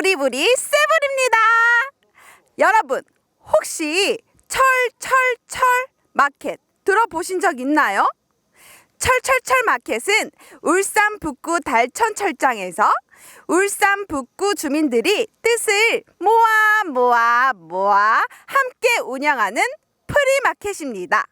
부리부리 세불입니다. 여러분, 혹시 철철철 마켓 들어보신 적 있나요? 철철철 마켓은 울산 북구 달천 철장에서 울산 북구 주민들이 뜻을 모아 모아 모아 함께 운영하는 프리마켓입니다.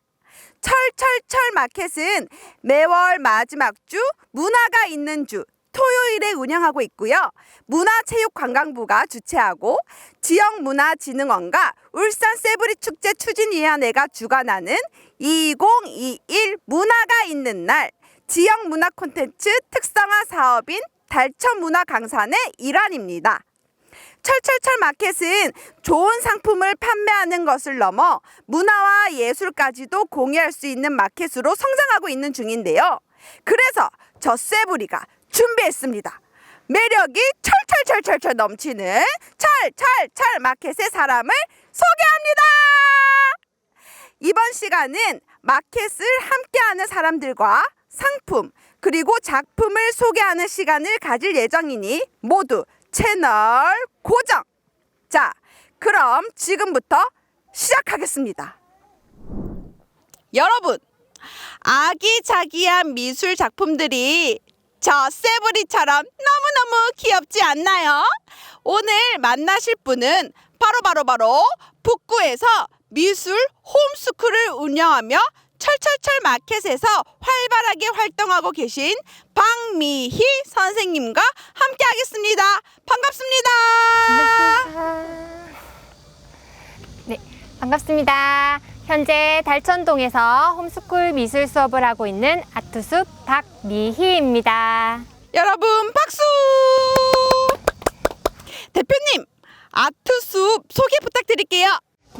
철철철 마켓은 매월 마지막 주 문화가 있는 주 토요일에 운영하고 있고요. 문화체육관광부가 주최하고 지역문화진흥원과 울산 세브리 축제 추진위원회가 주관하는 2021 문화가 있는 날 지역 문화 콘텐츠 특성화 사업인 달천 문화 강산의 일환입니다. 철철철 마켓은 좋은 상품을 판매하는 것을 넘어 문화와 예술까지도 공유할 수 있는 마켓으로 성장하고 있는 중인데요. 그래서 저 세부리가 준비했습니다. 매력이 철철철철철 넘치는 철철철 마켓의 사람을 소개합니다. 이번 시간은 마켓을 함께하는 사람들과 상품 그리고 작품을 소개하는 시간을 가질 예정이니 모두 채널 고정. 자, 그럼 지금부터 시작하겠습니다. 여러분, 아기자기한 미술 작품들이 저 세브리처럼 너무너무 귀엽지 않나요? 오늘 만나실 분은 바로 바로 바로 북구에서 미술 홈스쿨을 운영하며 철철철 마켓에서 활발하게 활동하고 계신 박미희 선생님과 함께 하겠습니다. 반갑습니다. 네, 반갑습니다. 현재 달천동에서 홈스쿨 미술 수업을 하고 있는 아트숲 박미희입니다. 여러분 박수! 대표님, 아트숲 소개 부탁드릴게요.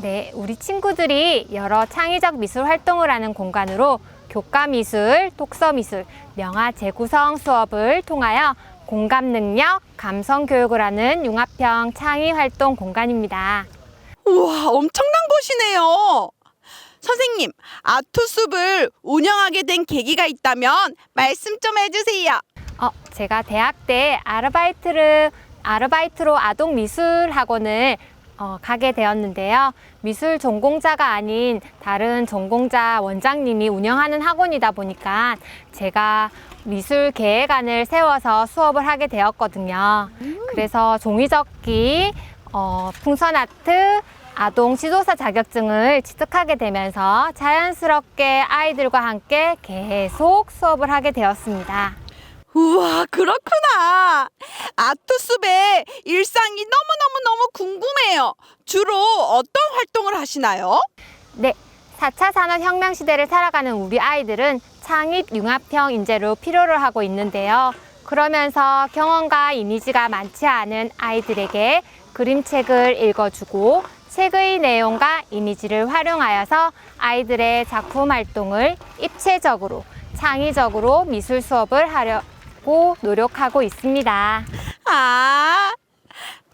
네, 우리 친구들이 여러 창의적 미술 활동을 하는 공간으로 교과 미술, 독서 미술, 명화 재구성 수업을 통하여 공감 능력, 감성 교육을 하는 융합형 창의 활동 공간입니다. 우와, 엄청난 곳이네요. 선생님, 아트숲을 운영하게 된 계기가 있다면 말씀 좀 해주세요. 어, 제가 대학 때 아르바이트를 아르바이트로 아동 미술 학원을 어, 가게 되었는데요. 미술 전공자가 아닌 다른 전공자 원장님이 운영하는 학원이다 보니까 제가 미술 계획안을 세워서 수업을 하게 되었거든요. 그래서 종이접기, 어, 풍선 아트, 아동 지도사 자격증을 취득하게 되면서 자연스럽게 아이들과 함께 계속 수업을 하게 되었습니다. 우와, 그렇구나. 아트숲의 일상이 너무너무너무 궁금해요. 주로 어떤 활동을 하시나요? 네, 4차 산업혁명 시대를 살아가는 우리 아이들은 창입 융합형 인재로 필요를 하고 있는데요. 그러면서 경험과 이미지가 많지 않은 아이들에게 그림책을 읽어주고 책의 내용과 이미지를 활용하여서 아이들의 작품 활동을 입체적으로 창의적으로 미술 수업을 하려고 노력하고 있습니다. 아,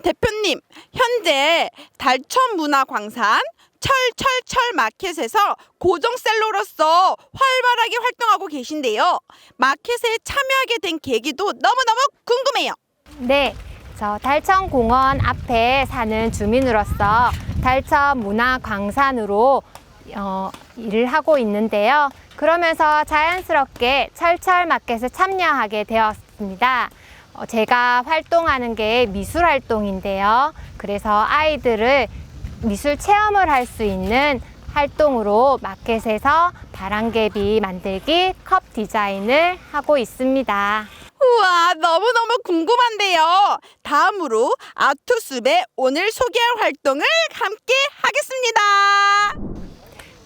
대표님, 현재 달천문화광산 철철철 마켓에서 고정셀러로서 활발하게 활동하고 계신데요. 마켓에 참여하게 된 계기도 너무너무 궁금해요. 네, 저 달천공원 앞에 사는 주민으로서 달천 문화 광산으로 어, 일을 하고 있는데요. 그러면서 자연스럽게 철철 마켓에 참여하게 되었습니다. 어, 제가 활동하는 게 미술 활동인데요. 그래서 아이들을 미술 체험을 할 수 있는 활동으로 마켓에서 바람개비 만들기 컵 디자인을 하고 있습니다. 우와, 너무너무 궁금한데요. 다음으로 아투숲의 오늘 소개할 활동을 함께 하겠습니다.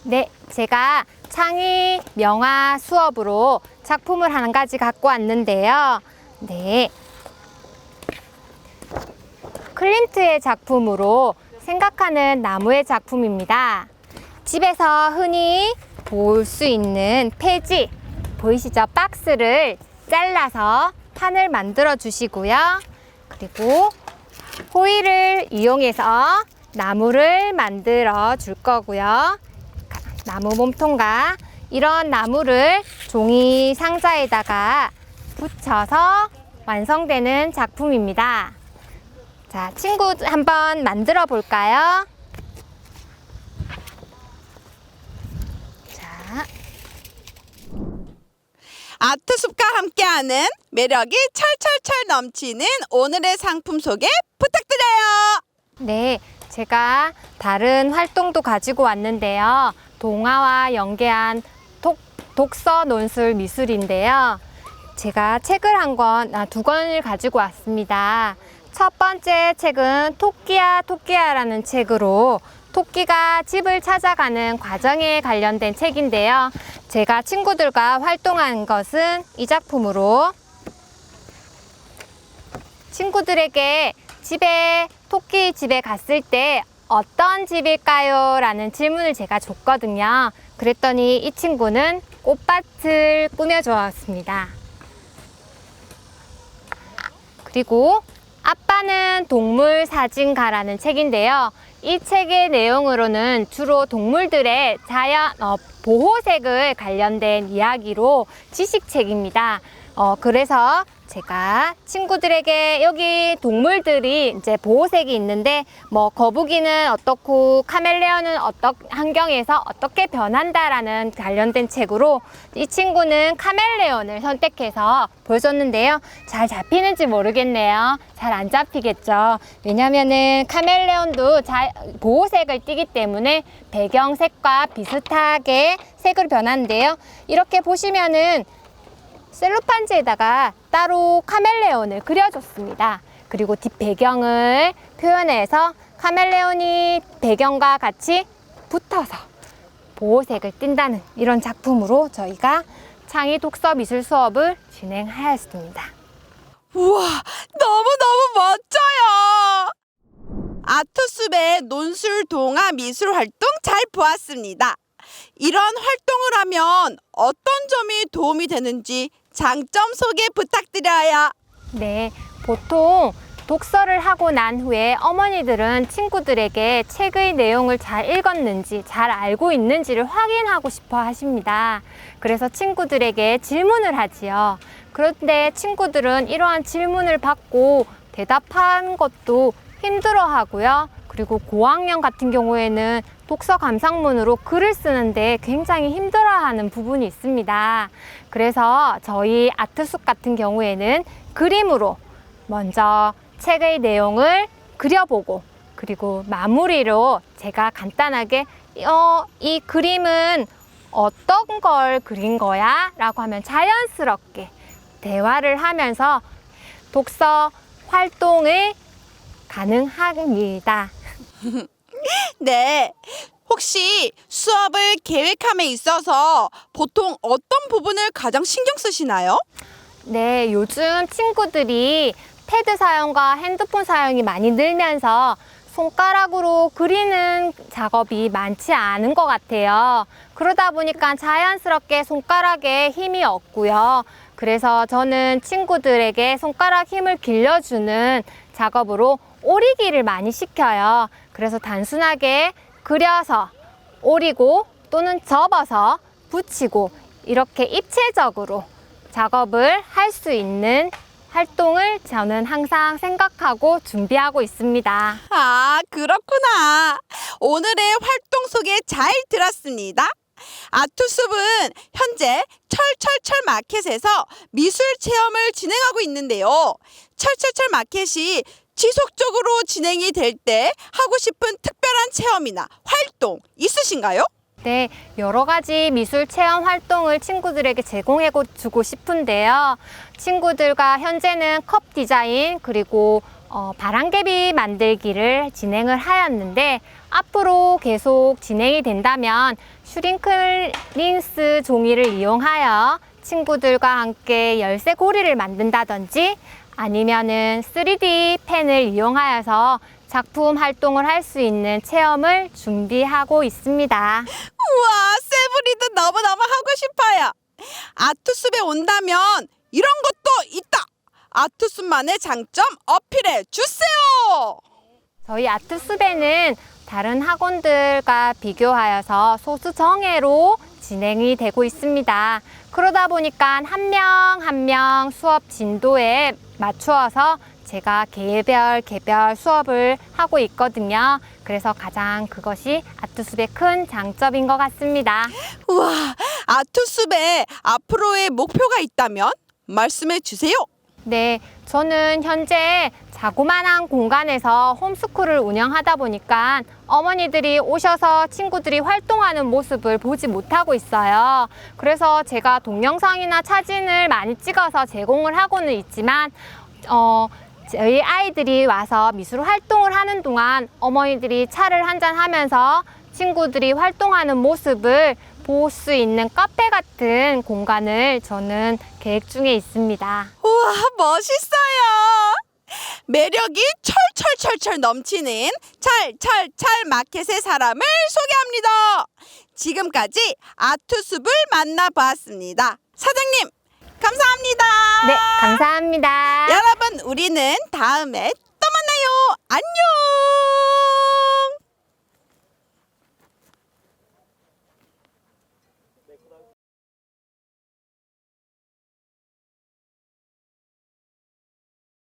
네, 제가 창의 명화 수업으로 작품을 한 가지 갖고 왔는데요. 네. 클림트의 작품으로 생각하는 나무의 작품입니다. 집에서 흔히 볼 수 있는 폐지, 보이시죠? 박스를 잘라서 판을 만들어 주시고요. 그리고 호일을 이용해서 나무를 만들어 줄 거고요. 나무 몸통과 이런 나무를 종이 상자에다가 붙여서 완성되는 작품입니다. 자, 자, 친구 한번 만들어 볼까요? 아트숲과 함께하는 매력이 철철철 넘치는 오늘의 상품 소개 부탁드려요. 네, 제가 다른 활동도 가지고 왔는데요. 동화와 연계한 독, 독서 논술 미술인데요. 제가 책을 한 권, 아, 두 권을 가지고 왔습니다. 첫 번째 책은 토끼야 토끼야라는 책으로 토끼가 집을 찾아가는 과정에 관련된 책인데요. 제가 친구들과 활동한 것은 이 작품으로 친구들에게 집에 토끼 집에 갔을 때 어떤 집일까요? 라는 질문을 제가 줬거든요. 그랬더니 이 친구는 꽃밭을 꾸며 주었습니다. 그리고 아빠는 동물 사진가라는 책인데요. 이 책의 내용으로는 주로 동물들의 자연 어, 보호색을 관련된 이야기로 지식책입니다. 어, 그래서 제가 친구들에게 여기 동물들이 이제 보호색이 있는데 뭐 거북이는 어떻고 카멜레온은 어떤 환경에서 어떻게 변한다라는 관련된 책으로 이 친구는 카멜레온을 선택해서 보여줬는데요. 잘 잡히는지 모르겠네요. 잘 안 잡히겠죠. 왜냐면은 카멜레온도 자, 보호색을 띠기 때문에 배경색과 비슷하게 색을 변하는데요. 이렇게 보시면은 셀로판지에다가 따로 카멜레온을 그려줬습니다. 그리고 뒷 배경을 표현해서 카멜레온이 배경과 같이 붙어서 보호색을 띈다는 이런 작품으로 저희가 창의 독서 미술 수업을 진행하였습니다. 우와, 너무너무 멋져요. 아트숲의 논술 동화 미술 활동 잘 보았습니다. 이런 활동을 하면 어떤 점이 도움이 되는지 장점 소개 부탁드려요. 네, 보통 독서를 하고 난 후에 어머니들은 친구들에게 책의 내용을 잘 읽었는지, 잘 알고 있는지를 확인하고 싶어 하십니다. 그래서 친구들에게 질문을 하지요. 그런데 친구들은 이러한 질문을 받고 대답하는 것도 힘들어 하고요. 그리고 고학년 같은 경우에는 독서 감상문으로 글을 쓰는데 굉장히 힘들어하는 부분이 있습니다. 그래서 저희 아트숲 같은 경우에는 그림으로 먼저 책의 내용을 그려보고 그리고 마무리로 제가 간단하게 어, 이 그림은 어떤 걸 그린 거야? 라고 하면 자연스럽게 대화를 하면서 독서 활동을 가능합니다. 네. 혹시 수업을 계획함에 있어서 보통 어떤 부분을 가장 신경 쓰시나요? 네, 요즘 친구들이 패드 사용과 핸드폰 사용이 많이 늘면서 손가락으로 그리는 작업이 많지 않은 것 같아요. 그러다 보니까 자연스럽게 손가락에 힘이 없고요. 그래서 저는 친구들에게 손가락 힘을 길러주는 작업으로 오리기를 많이 시켜요. 그래서 단순하게 그려서 오리고 또는 접어서 붙이고 이렇게 입체적으로 작업을 할 수 있는 활동을 저는 항상 생각하고 준비하고 있습니다. 아, 그렇구나. 오늘의 활동 소개 잘 들었습니다. 아트숲은 현재 철철철 마켓에서 미술 체험을 진행하고 있는데요. 철철철 마켓이 지속적으로 진행이 될 때 하고 싶은 특별한 체험이나 활동 있으신가요? 네, 여러 가지 미술 체험 활동을 친구들에게 제공해 주고 싶은데요. 친구들과 현재는 컵 디자인 그리고 어, 바람개비 만들기를 진행을 하였는데 앞으로 계속 진행이 된다면 슈링클린스 종이를 이용하여 친구들과 함께 열쇠 고리를 만든다든지 아니면은 3D 펜을 이용하여서 작품 활동을 할 수 있는 체험을 준비하고 있습니다. 우와, 세브리도 너무너무 하고 싶어요. 아트숲에 온다면 이런 것도 있다. 아트숲만의 장점 어필해 주세요. 저희 아트숲에는 다른 학원들과 비교하여서 소수 정예로 진행이 되고 있습니다. 그러다 보니까 한 명 한 명 수업 진도에 맞추어서 제가 개별 개별 수업을 하고 있거든요. 그래서 가장 그것이 아트숲의 큰 장점인 것 같습니다. 우와, 아투숲에 앞으로의 목표가 있다면 말씀해 주세요. 네, 저는 현재 자그마한 공간에서 홈스쿨을 운영하다 보니까 어머니들이 오셔서 친구들이 활동하는 모습을 보지 못하고 있어요. 그래서 제가 동영상이나 사진을 많이 찍어서 제공을 하고는 있지만, 어, 저희 아이들이 와서 미술 활동을 하는 동안 어머니들이 차를 한잔 하면서 친구들이 활동하는 모습을 볼 수 있는 카페 같은 공간을 저는 계획 중에 있습니다. 우와, 멋있어요. 매력이 철철철철 넘치는 찰찰찰 마켓의 사람을 소개합니다. 지금까지 아투숲을 만나보았습니다. 사장님, 감사합니다. 네, 감사합니다. 여러분, 우리는 다음에 또 만나요. 안녕.